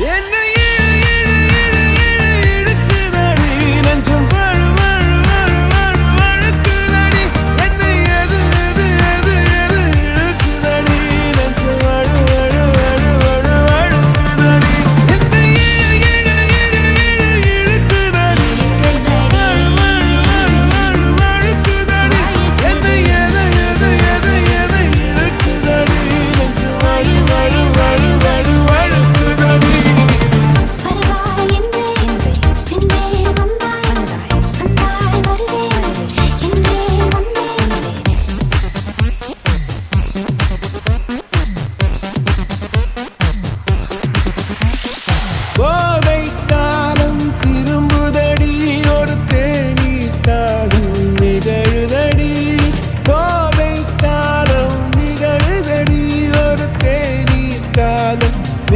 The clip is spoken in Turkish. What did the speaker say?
In